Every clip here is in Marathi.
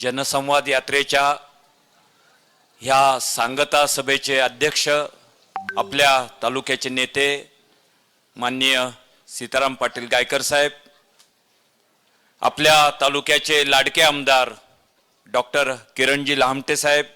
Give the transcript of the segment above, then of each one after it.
जनसंवाद यात्रेच्या ह्या सांगता सभेचे अध्यक्ष आपल्या तालुक्याचे नेते माननीय सीताराम पाटील गायकर साहेब आपल्या तालुक्याचे लाडके आमदार डॉक्टर किरणजी लहामटे साहेब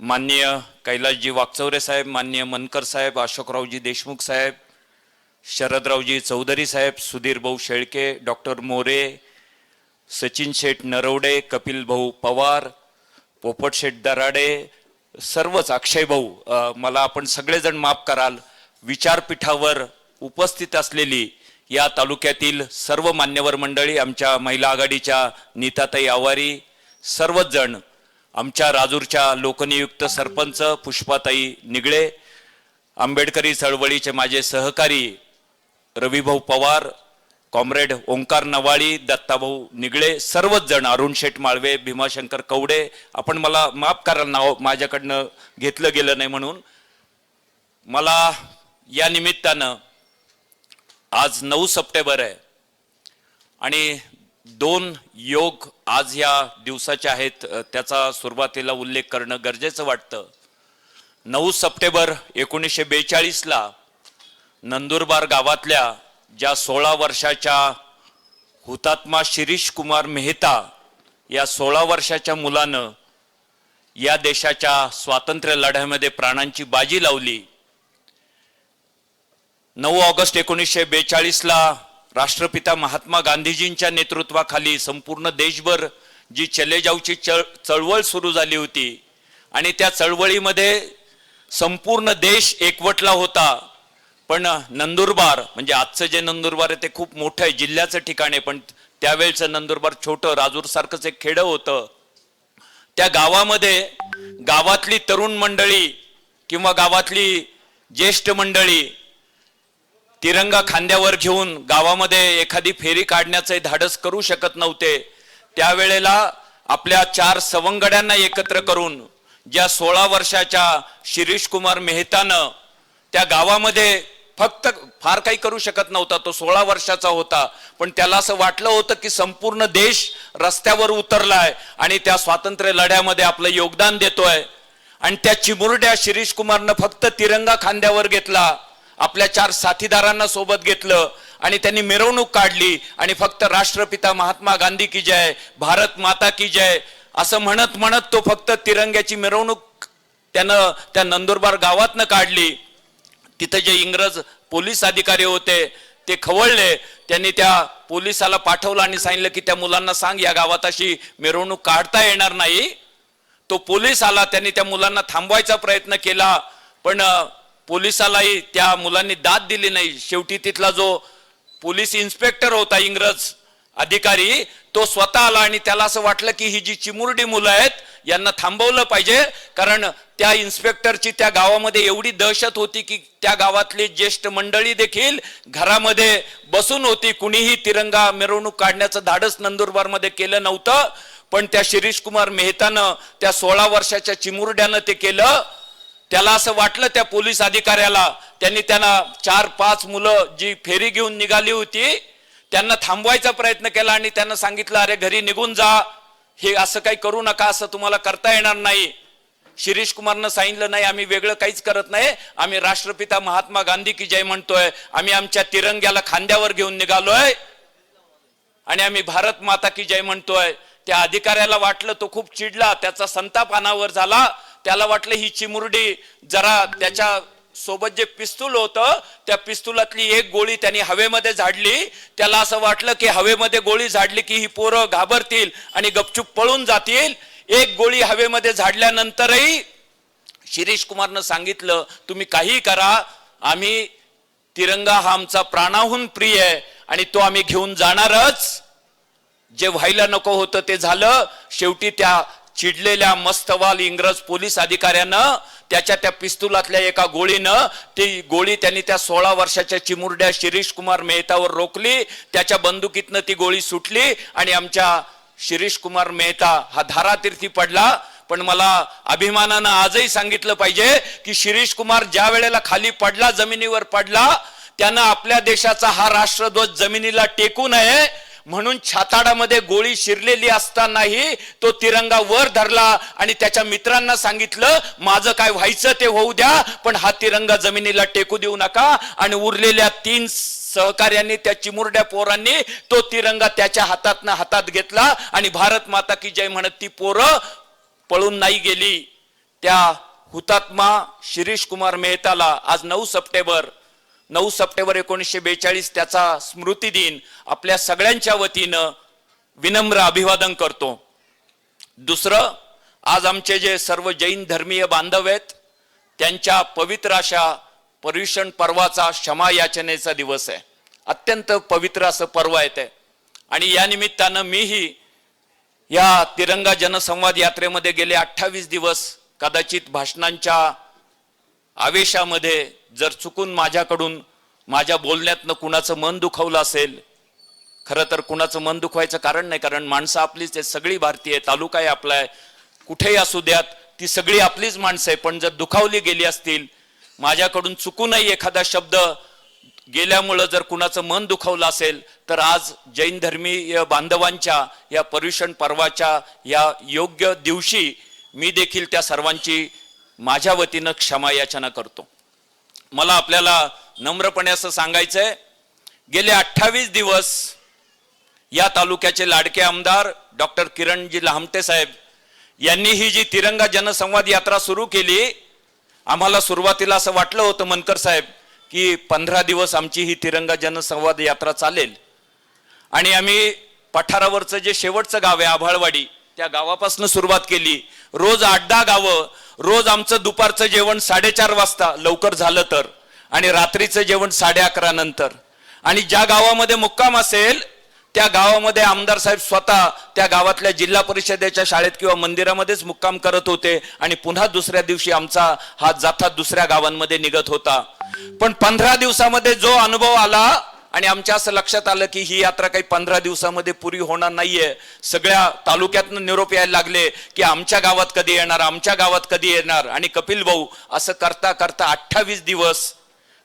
माननीय कैलासजी वागचौरे साहेब माननीय मनकर साहेब अशोकरावजी देशमुख साहेब शरदरावजी चौधरी साहेब सुधीर भाऊ शेळके डॉक्टर मोरे सचिन शेठ नरवडे कपिल भाऊ पवार पोपट शेठ दराडे सर्वच अक्षय भाऊ मला आपण सगळेजण माफ कराल विचारपीठावर उपस्थित असलेली या तालुक्यातील सर्व मान्यवर मंडळी आमच्या महिला आघाडीच्या नीताताई आवारी सर्वच जण आमच्या राजूरच्या लोकनियुक्त सरपंच पुष्पाताई निगळे आंबेडकरी चळवळीचे माझे सहकारी रविभाऊ पवार कॉम्रेड ओंकार नवाळी दत्ताभाऊ निगळे सर्वच जण अरुण शेठ माळवे भीमाशंकर कवडे आपण मला माफ करा नाव माझ्याकडनं घेतलं गेलं नाही म्हणून. मला या निमित्तानं आज नऊ सप्टेंबर आहे आणि दोन योग आज या दिवसाचे आहेत त्याचा सुरुवातीला उल्लेख करणं गरजेचं वाटतं. नऊ सप्टेंबर एकोणीसशे बेचाळीसला नंदुरबार गावातल्या ज्या सोळा वर्षाच्या हुतात्मा शिरीष कुमार मेहता या सोळा वर्षाच्या मुलानं या देशाच्या स्वातंत्र्य लढ्यामध्ये प्राणांची बाजी लावली. नऊ ऑगस्ट एकोणीसशे बेचाळीसला राष्ट्रपिता महात्मा गांधीजींच्या नेतृत्वाखाली संपूर्ण देशभर जी चले जाऊची चळ चळवळ सुरू झाली होती आणि त्या चळवळीमध्ये संपूर्ण देश एकवटला होता. पण नंदुरबार म्हणजे आजचं जे नंदुरबार आहे ते खूप मोठं आहे जिल्ह्याचं ठिकाण आहे पण त्यावेळचं नंदुरबार छोटं राजूरसारखंच एक खेडं होतं. त्या गावामध्ये गावातली तरुण मंडळी किंवा गावातली ज्येष्ठ मंडळी तिरंगा खांद्यावर घेऊन गावामध्ये एखादी फेरी काढण्याचे धाडस करू शकत नव्हते. त्यावेळेला आपल्या चार सवंगड्यांना एकत्र करून ज्या सोळा वर्षाच्या शिरीष कुमार मेहतानं त्या गावामध्ये फक्त फार काही करू शकत नव्हता तो सोळा वर्षाचा होता. पण त्याला असं वाटलं होतं की संपूर्ण देश रस्त्यावर उतरलाय आणि त्या स्वातंत्र्य लढ्यामध्ये आपलं योगदान देतोय. आणि त्या चिमुरड्या शिरीष कुमारनं फक्त तिरंगा खांद्यावर घेतला आपल्या चार साथीदारांना सोबत घेतलं आणि त्यांनी मिरवणूक काढली आणि फक्त राष्ट्रपिता महात्मा गांधी की जय भारत माता की जय असं म्हणत म्हणत तो फक्त तिरंग्याची मिरवणूक त्यानं त्या नंदुरबार गावातनं काढली. तिथं जे इंग्रज पोलीस अधिकारी होते ते खवळले. त्यांनी त्या पोलिसाला पाठवलं आणि सांगितलं की त्या मुलांना सांग या गावात अशी मिरवणूक काढता येणार नाही. तो पोलीस आला त्यांनी त्या मुलांना थांबवायचा प्रयत्न केला पण पोलिसालाही त्या मुलांनी दाद दिली नाही. शेवटी तिथला जो पोलीस इन्स्पेक्टर होता इंग्रज अधिकारी तो स्वतः आला आणि त्याला असं वाटलं की ही जी चिमुरडी मुलं आहेत यांना थांबवलं पाहिजे. कारण त्या इन्स्पेक्टरची त्या गावामध्ये एवढी दहशत होती की त्या गावातली ज्येष्ठ मंडळी देखील घरामध्ये बसून होती. कुणीही तिरंगा मिरवणूक काढण्याचं धाडस नंदुरबारमध्ये केलं नव्हतं. पण त्या शिरीष कुमार मेहतानं त्या सोळा वर्षाच्या चिमुरड्यानं ते केलं. त्याला असं वाटलं त्या पोलीस अधिकाऱ्याला. त्यांनी त्यांना चार पाच मुलं जी फेरी घेऊन निघाली होती त्यांना थांबवायचा प्रयत्न केला आणि त्यांना सांगितलं अरे घरी निघून जा. हे असं काही करू नका असं तुम्हाला करता येणार नाही. शिरीष कुमारनं सांगितलं नाही आम्ही वेगळं काहीच करत नाही. आम्ही राष्ट्रपिता महात्मा गांधी की जय म्हणतोय. आम्ही आमच्या तिरंग्याला खांद्यावर घेऊन निघालोय. आणि आम्ही भारत माता की जय म्हणतोय. त्या अधिकाऱ्याला वाटलं तो खूप चिडला. त्याचा संताप अनावर झाला. त्याला वाटलं ही चिमुरडी जरा त्याच्या सोबत जे पिस्तूल होतं त्या पिस्तुलातली एक गोळी त्यांनी हवेमध्ये झाडली. त्याला असं वाटलं की हवेमध्ये गोळी झाडली की ही पोरं घाबरतील आणि गपचूप पळून जातील. एक गोळी हवेमध्ये झाडल्यानंतरही शिरीष कुमारनं सांगितलं तुम्ही काही करा आम्ही तिरंगा हा आमचा प्राणाहून प्रिय आहे आणि तो आम्ही घेऊन जाणारच. जे व्हायला नको होतं ते झालं. शेवटी त्या चिडलेल्या मस्तवाल इंग्रज पोलीस अधिकाऱ्यानं त्याच्या त्या पिस्तुलातल्या एका गोळीनं ती गोळी त्यांनी त्या सोळा वर्षाच्या चिमुरड्या शिरीष कुमार मेहतावर रोखली त्याच्या बंदुकीतनं ती गोळी सुटली आणि आमच्या शिरीष कुमार मेहता हा धारातीर्थी पडला. पण मला अभिमानानं आजही सांगितलं पाहिजे की शिरीष कुमार ज्या वेळेला खाली पडला जमिनीवर पडला त्यानं आपल्या देशाचा हा राष्ट्रध्वज जमिनीला टेकू नये. म्हणून छाताडामध्ये गोळी शिरलेली असतानाही तो तिरंगा वर धरला आणि त्याच्या मित्रांना सांगितलं माझं काय व्हायचं ते होऊ द्या पण हा तिरंगा जमिनीला टेकू देऊ नका. आणि उरलेल्या तीन सहकार्यांनी त्या चिमुरड्या पोरांनी तो तिरंगा त्याच्या हातातनं हातात घेतला आणि भारत माता की जय म्हणत ती पोरं पळून नाही गेली. त्या हुतात्मा शिरीष कुमार मेहताला आज नऊ सप्टेंबर नऊ सप्टेंबर एकोणीसशे बेचाळीस त्याचा स्मृती दिन आपल्या सगळ्यांच्या वतीनं विनम्र अभिवादन करतो. दुसरं आज आमचे जे सर्व जैन धर्मीय बांधव आहेत त्यांच्या पवित्र अशा पर्युषण पर्वाचा क्षमा याचनेचा दिवस आहे. अत्यंत पवित्र असं पर्व आहे ते. आणि या निमित्तानं मीही या तिरंगा जनसंवाद यात्रेमध्ये गेले अठ्ठावीस दिवस कदाचित भाषणांच्या आवेशामध्ये जर चुकून माझ्याकडून माझ्या बोलण्यातनं कुणाचं मन दुखवलं असेल खरं तर कुणाचं मन दुखवायचं कारण नाही कारण माणसं आपलीच आहे सगळी भारतीय तालुका आहे आपला आहे. कुठेही असू द्यात ती सगळी आपलीच माणसं आहे पण जर दुखावली गेली असतील माझ्याकडून चुकूनही एखादा शब्द गेल्यामुळं जर कुणाचं मन दुखावलं असेल तर आज जैन धर्मीय बांधवांच्या या पर्युषण पर्वाच्या या योग्य दिवशी मी देखील त्या सर्वांची माझ्या वतीनं क्षमा याचना करतो. मला आपल्याला नम्रपणे असं सांगायचंय गेले अठ्ठावीस दिवस या तालुक्याचे लाडके आमदार डॉक्टर किरणजी लहामटे साहेब यांनी ही जी तिरंगा जनसंवाद यात्रा सुरू केली आम्हाला सुरुवातीला असं वाटलं होतं मनकर साहेब की पंधरा दिवस आमची ही तिरंगा जनसंवाद यात्रा चालेल. आणि आम्ही पठारावरचं जे शेवटचं गाव आहे आभाळवाडी त्या गावापासून सुरुवात केली. रोज आठ दहा गावं रोज आमचं दुपारचं जेवण साडेचार वाजता लवकर झालं तर आणि रात्रीचं जेवण साडे अकरा नंतर. आणि ज्या गावामध्ये मुक्काम असेल त्या गावामध्ये आमदार साहेब स्वतः त्या गावातल्या जिल्हा परिषदेच्या शाळेत किंवा मंदिरामध्येच मुक्काम करत होते आणि पुन्हा दुसऱ्या दिवशी आमचा हा जाथा दुसऱ्या गावांमध्ये निघत होता. पण पंधरा दिवसामध्ये जो अनुभव आला आणि आमच्या असं लक्षात आलं की ही यात्रा काही पंधरा दिवसामध्ये पुरी होणार नाहीये. सगळ्या तालुक्यातनं निरोप यायला लागले की आमच्या गावात कधी येणार आमच्या गावात कधी येणार? आणि कपिल भाऊ असं करता करता अठ्ठावीस दिवस.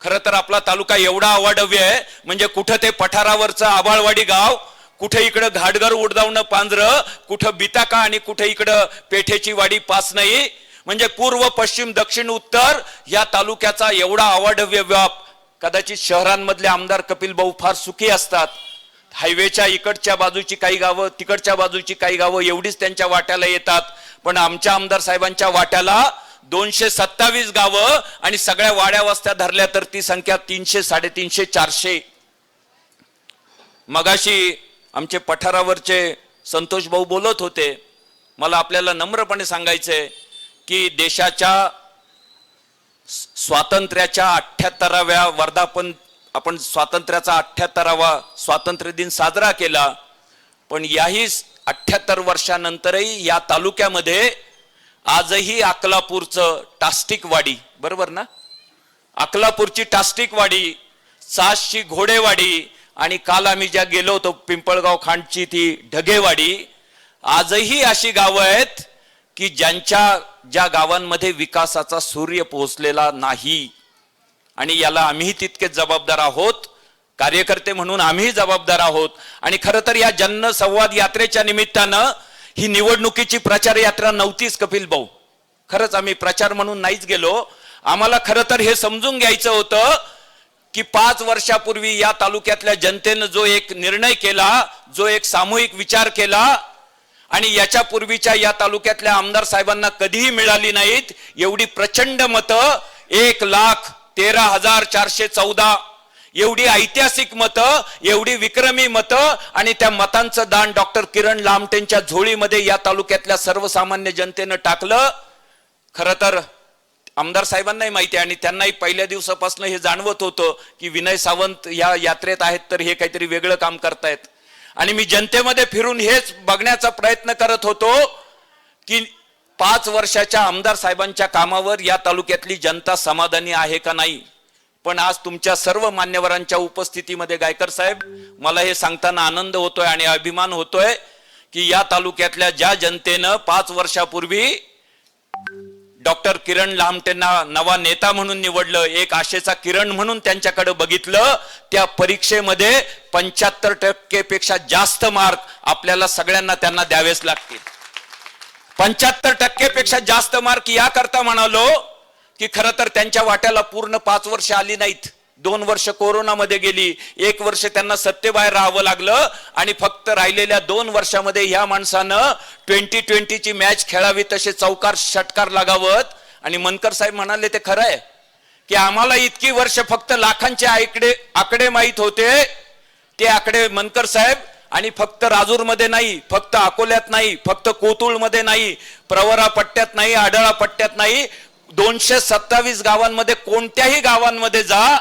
खरं तर आपला तालुका एवढा अवाढव्य आहे म्हणजे कुठं ते पठारावरचं आबाळवाडी गाव कुठे इकडं घाटघर उडदावणं पांजरं कुठं बिताका आणि कुठे इकडं पेठेची वाडी पास नाही. म्हणजे पूर्व पश्चिम दक्षिण उत्तर या तालुक्याचा एवढा अवाढव्य व्याप कदाचित शहरांमधले आमदार कपिल भाऊ फार सुखी असतात. हायवेच्या इकडच्या बाजूची काही गावं तिकडच्या बाजूची काही गावं एवढीच त्यांच्या वाट्याला येतात. पण आमच्या आमदार साहेबांच्या वाट्याला दोनशे सत्तावीस गावं आणि सगळ्या वाड्या वस्त्या धरल्या तर ती संख्या तीनशे साडेतीनशे चारशे. मगाशी आमचे पठारावरचे संतोष भाऊ बोलत होते. मला आपल्याला नम्रपणे सांगायचंय की देशाच्या स्वातंत्र्याच्या अठ्ठ्याहत्तराव्या वर्धापन आपण स्वातंत्र्याचा अठ्ठ्याहत्तरावा स्वातंत्र्य दिन साजरा केला पण याही अठ्ठ्याहत्तर वर्षानंतरही या तालुक्यामध्ये आजही अकलापूरचं टास्टिक वाडी बरोबर ना? अकलापूरची टास्टिक वाडी घोडेवाडी आणि काल आम्ही ज्या गेलो होतो पिंपळगाव खांडची ती ढगेवाडी आजही अशी गावं आहेत की ज्यांच्या ज्या गावांमध्ये विकासाचा सूर्य पोहोचलेला नाही आणि याला आम्ही तितकेच जबाबदार आहोत कार्यकर्ते म्हणून आम्ही जबाबदार आहोत आणि खरं तर या जनसंवाद यात्रेच्या निमित्तानं ही निवडणुकीची प्रचार यात्रा नव्हतीच कपिल भाऊ. खरंच आम्ही प्रचार म्हणून नाहीच गेलो. आम्हाला खरं तर हे समजून घ्यायचं होतं की पाच वर्षापूर्वी या तालुक्यातल्या जनतेनं जो एक निर्णय केला जो एक सामूहिक विचार केला आणि याच्या पूर्वीच्या या तालुक्यातल्या आमदार साहेबांना कधीही मिळाली नाहीत. एवढी प्रचंड मतं एक लाख तेरा हजार चारशे चौदा. एवढी ऐतिहासिक मतं एवढी विक्रमी मतं आणि त्या मतांचं दान डॉक्टर किरण लामटेंच्या झोळीमध्ये या तालुक्यातल्या सर्वसामान्य जनतेनं टाकलं. खरं तर आमदार साहेबांनाही माहिती आहे आणि त्यांनाही पहिल्या दिवसापासून हे जाणवत होतं की विनय सावंत या यात्रेत आहेत तर हे काहीतरी वेगळं काम करतायत. आणि मी जनतेमध्ये फिरून हेच बघण्याचा प्रयत्न करत होतो की पाच वर्षाच्या आमदार साहेबांच्या कामावर या तालुक्यातली जनता समाधानी आहे का नाही? पण आज तुमच्या सर्व मान्यवरांच्या उपस्थितीमध्ये गायकर साहेब मला हे सांगताना आनंद होतोय आणि अभिमान होतोय की या तालुक्यातल्या ज्या जनतेनं पाच वर्षापूर्वी डॉक्टर किरण लामटेंना नवा नेता म्हणून निवडलं एक आशेचा किरण म्हणून त्यांच्याकडे बघितलं त्या परीक्षेमध्ये पंच्याहत्तर टक्केपेक्षा जास्त मार्क आपल्याला सगळ्यांना त्यांना द्यावेच लागतील. पंच्याहत्तर टक्केपेक्षा जास्त मार्क या करता म्हणालो की खरं तर त्यांच्या वाट्याला पूर्ण पाच वर्ष आली नाहीत. दोन वर्ष कोरोनामध्ये गेली एक वर्ष त्यांना सत्तेबाहेर राहावं लागलं आणि फक्त राहिलेल्या दोन वर्षामध्ये ह्या माणसानं ट्वेंटी ट्वेंटीची मॅच खेळावी तसे चौकार षटकार लागावत. आणि मनकर साहेब म्हणाले ते खरं आहे की आम्हाला इतकी वर्ष फक्त लाखांचे आकडे आकडे माहीत होते. ते आकडे मनकर साहेब आणि फक्त राजूरमध्ये नाही फक्त अकोल्यात नाही फक्त कोतुळमध्ये नाही प्रवरा पट्ट्यात नाही आडळा पट्ट्यात नाही. दोनशे सत्तावीस गावांमध्ये कोणत्याही गावांमध्ये जा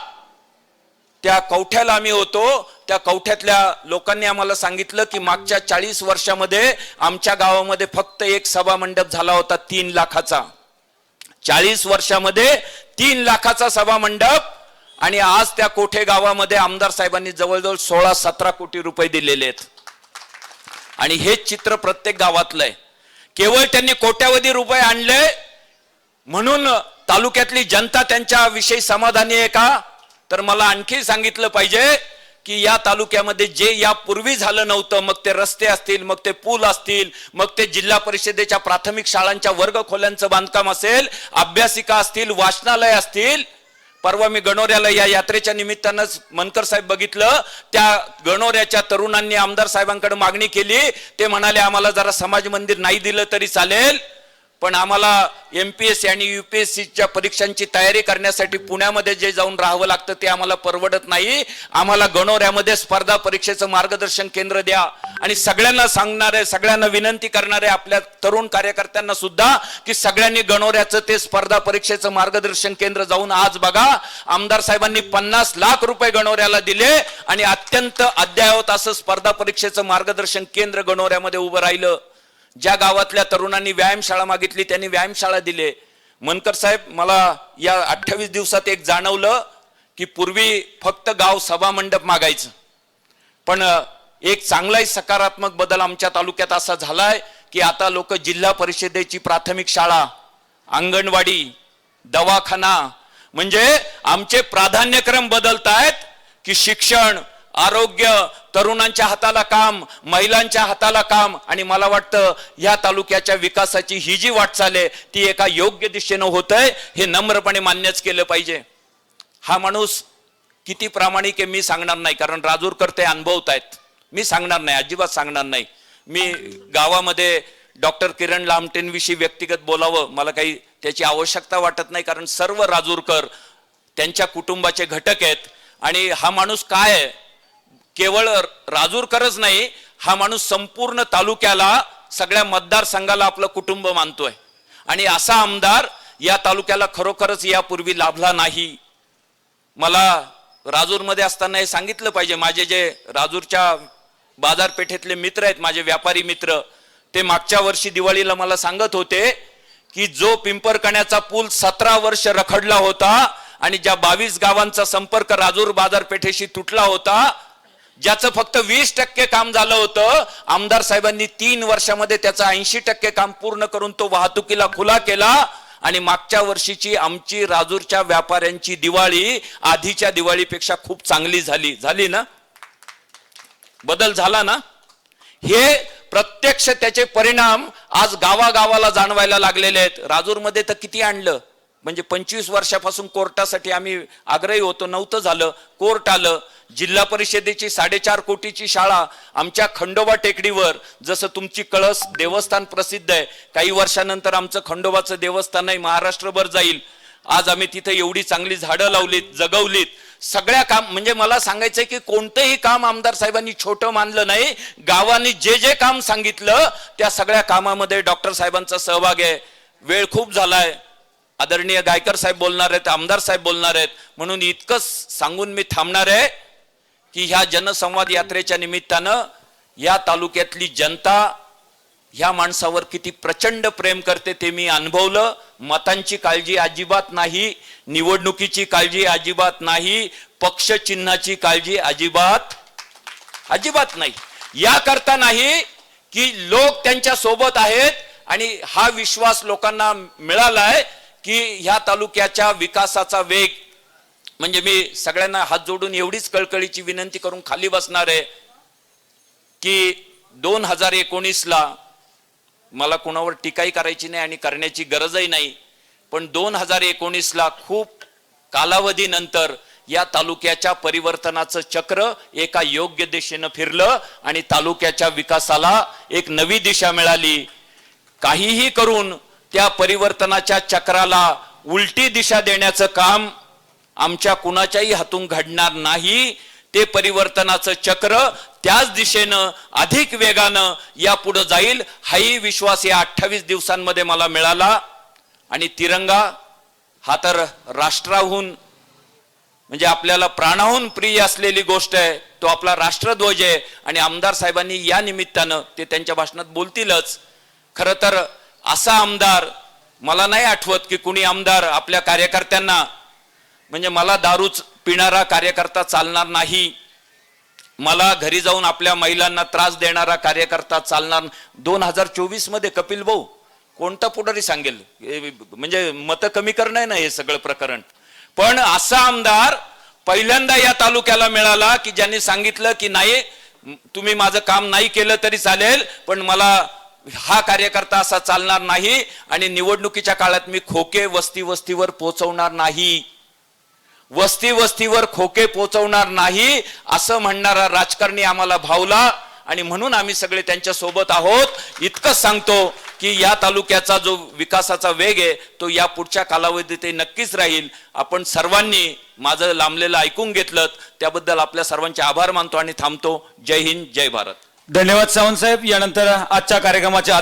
त्या कवठ्याला आम्ही होतो. त्या कवठ्यातल्या लोकांनी आम्हाला सांगितलं की मागच्या चाळीस वर्षामध्ये आमच्या गावामध्ये फक्त एक सभा मंडप झाला होता तीन लाखाचा. चाळीस वर्षामध्ये तीन लाखाचा सभा मंडप आणि आज त्या कोठे गावामध्ये आमदार साहेबांनी जवळजवळ सोळा सतरा कोटी रुपये दिलेले आहेत. आणि हेच चित्र प्रत्येक गावातलं आहे. केवळ त्यांनी कोट्यावधी रुपये आणले. म्हणून तालुक्यातली जनता त्यांच्या विषयी समाधानी आहे का? तर मला आणखी सांगितलं पाहिजे की या तालुक्यामध्ये जे यापूर्वी झालं नव्हतं मग ते रस्ते असतील मग ते पूल असतील मग ते जिल्हा परिषदेच्या प्राथमिक शाळांच्या वर्ग खोल्यांचं बांधकाम असेल अभ्यासिका असतील वाचनालय असतील. परवा मी गणोऱ्याला या यात्रेच्या निमित्तानंच मनकर साहेब बघितलं. त्या गणोऱ्याच्या तरुणांनी आमदार साहेबांकडे मागणी केली. ते म्हणाले आम्हाला जरा समाज मंदिर नाही दिलं तरी चालेल. पण आम्हाला एम पी एस सी आणि यू पी एस सीच्या परीक्षांची तयारी करण्यासाठी पुण्यामध्ये जे जाऊन राहावं लागतं ते आम्हाला परवडत नाही. आम्हाला गणोऱ्यामध्ये स्पर्धा परीक्षेचं मार्गदर्शन केंद्र द्या. आणि सगळ्यांना सांगणारे सगळ्यांना विनंती करणारे आपल्या तरुण कार्यकर्त्यांना सुद्धा की सगळ्यांनी गणोऱ्याचं ते स्पर्धा परीक्षेचं मार्गदर्शन केंद्र जाऊन आज बघा. आमदार साहेबांनी पन्नास लाख रुपये गणोऱ्याला दिले आणि अत्यंत अद्ययावत असं स्पर्धा परीक्षेचं मार्गदर्शन केंद्र गणोऱ्यामध्ये उभं राहिलं. ज्या गावातल्या तरुणांनी व्यायामशाळा मागितली त्यांनी व्यायामशाळा दिले. मनकर साहेब मला या अठ्ठावीस दिवसात एक जाणवलं की पूर्वी फक्त गाव सभा मंडप मागायचं. पण एक चांगलाही सकारात्मक बदल आमच्या तालुक्यात असा झालाय की आता लोक जिल्हा परिषदेची प्राथमिक शाळा अंगणवाडी दवाखाना म्हणजे आमचे प्राधान्यक्रम बदलत आहेत की शिक्षण आरोग्य तरुणांच्या हाताला काम महिलांच्या हाताला काम आणि मला वाटतं या तालुक्याच्या विकासाची ही जी वाटचाल आहे ती एका योग्य दिशेनं होत आहे हे नम्रपणे मान्यच केलं पाहिजे. हा माणूस किती प्रामाणिक आहे मी सांगणार नाही कारण राजूरकर ते अनुभवत आहेत. मी सांगणार नाही अजिबात सांगणार नाही. मी गावामध्ये डॉक्टर किरण लामटेंविषयी व्यक्तिगत बोलावं मला काही त्याची आवश्यकता वाटत नाही कारण सर्व राजूरकर त्यांच्या कुटुंबाचे घटक आहेत. आणि हा माणूस काय आहे केवळ राजूरकरच नाही हा माणूस संपूर्ण तालुक्याला सगळ्या मतदारसंघाला आपलं कुटुंब मानतोय. आणि असा आमदार या तालुक्याला खरोखरच यापूर्वी लाभला नाही. मला राजूरमध्ये असताना हे सांगितलं पाहिजे. माझे जे राजूरच्या बाजारपेठेतले मित्र आहेत माझे व्यापारी मित्र ते मागच्या वर्षी दिवाळीला मला सांगत होते की जो पिंपरकण्याचा पूल सतरा वर्ष रखडला होता आणि ज्या बावीस गावांचा संपर्क राजूर बाजारपेठेशी तुटला होता ज्याचं फक्त वीस टक्के काम झालं होतं आमदार साहेबांनी तीन वर्षामध्ये त्याचं ऐंशी टक्के काम पूर्ण करून तो वाहतुकीला खुला केला. आणि मागच्या वर्षीची आमची राजूरच्या व्यापाऱ्यांची दिवाळी आधीच्या दिवाळीपेक्षा खूप चांगली झाली. झाली ना? बदल झाला ना? हे प्रत्यक्ष त्याचे परिणाम आज गावागावाला जाणवायला लागलेले आहेत. राजूरमध्ये तर किती आणलं? म्हणजे पंचवीस वर्षापासून कोर्टासाठी आम्ही आग्रही होतो. नव्हतं झालं. कोर्ट आलं. जिल्हा परिषदेची साडेचार कोटीची शाळा आमच्या खंडोबा टेकडीवर जसं तुमची कळस देवस्थान प्रसिद्ध आहे काही वर्षानंतर आमचं खंडोबाचं देवस्थानही महाराष्ट्रभर जाईल. आज आम्ही तिथे एवढी चांगली झाडं लावलीत जगवलीत. सगळ्या काम म्हणजे मला सांगायचंय की कोणतंही काम आमदार साहेबांनी छोटं मानलं नाही गावांनी जे जे काम सांगितलं त्या सगळ्या कामामध्ये डॉक्टर साहेबांचा सहभाग आहे. वेळ खूप झालाय. आदरणीय गायकर साहेब बोलणार आहेत आमदार साहेब बोलणार आहेत. म्हणून इतकंच सांगून मी थांबणार आहे. की ह्या जनसंवाद यात्रेच्या निमित्तानं या तालुक्यातली जनता ह्या माणसावर किती प्रचंड प्रेम करते ते मी अनुभवलं. मतांची काळजी अजिबात नाही निवडणुकीची काळजी अजिबात नाही पक्ष चिन्हाची काळजी अजिबात अजिबात नाही. या करता नाही की लोक त्यांच्यासोबत आहेत आणि हा विश्वास लोकांना मिळालाय की ह्या तालुक्याच्या विकासाचा वेग म्हणजे मी सगळ्यांना हात जोडून एवढीच कळकळीची विनंती करून खाली बसणार आहे की दोन हजार एकोणीसला मला कुणावर टीकाही करायची नाही आणि करण्याची गरजही नाही पण दोन हजार एकोणीसला खूप कालावधीनंतर या तालुक्याच्या परिवर्तनाचं चक्र एका योग्य दिशेनं फिरलं आणि तालुक्याच्या विकासाला एक नवी दिशा मिळाली. काहीही करून त्या परिवर्तनाच्या चक्राला उलटी दिशा देण्याचं काम आमच्या कुणाच्याही हातून घडणार नाही. ते परिवर्तनाचं चक्र त्याच दिशेनं अधिक वेगानं यापुढे जाईल. हाही विश्वास या अठ्ठावीस दिवसांमध्ये मला मिळाला. आणि तिरंगा हा तर राष्ट्राहून म्हणजे आपल्याला प्राणाहून प्रिय असलेली गोष्ट आहे. तो आपला राष्ट्रध्वज आहे. आणि आमदार साहेबांनी या निमित्तानं ते त्यांच्या भाषणात बोलतीलच. खरं तर असा आमदार मला नाही आठवत की कुणी आमदार आपल्या कार्यकर्त्यांना म्हणजे मला दारूच पिणारा कार्यकर्ता चालणार नाही. मला घरी जाऊन आपल्या महिलांना त्रास देणारा कार्यकर्ता चालणार दोन हजार चोवीसमध्ये कपिल भाऊ कोणता पुढारी सांगेल? म्हणजे मतं कमी करणं आहे ना हे सगळं प्रकरण. पण असा आमदार पहिल्यांदा या तालुक्याला मिळाला की ज्यांनी सांगितलं की नाही तुम्ही माझं काम नाही केलं तरी चालेल पण मला हा कार्यकर्ता असा चालणार नाही आणि निवडणुकीच्या काळात मी खोके वस्ती वस्तीवर पोहोचवणार नाही. वस्ती वस्तीवर खोके पोचवणार नाही असं म्हणणारा राजकारणी आम्हाला भावला. आणि म्हणून आम्ही सगळे त्यांच्यासोबत आहोत. इतकंच सांगतो की या तालुक्याचा जो विकासाचा वेग आहे तो या पुढच्या कालावधीत नक्कीच राहील. आपण सर्वांनी माझं लांबलेलं ऐकून घेतलं. त्याबद्दल आपल्या सर्वांचे आभार मानतो आणि थांबतो. जय हिंद जय भारत. धन्यवाद सावंत साहेब. यानंतर आजच्या कार्यक्रमाच्या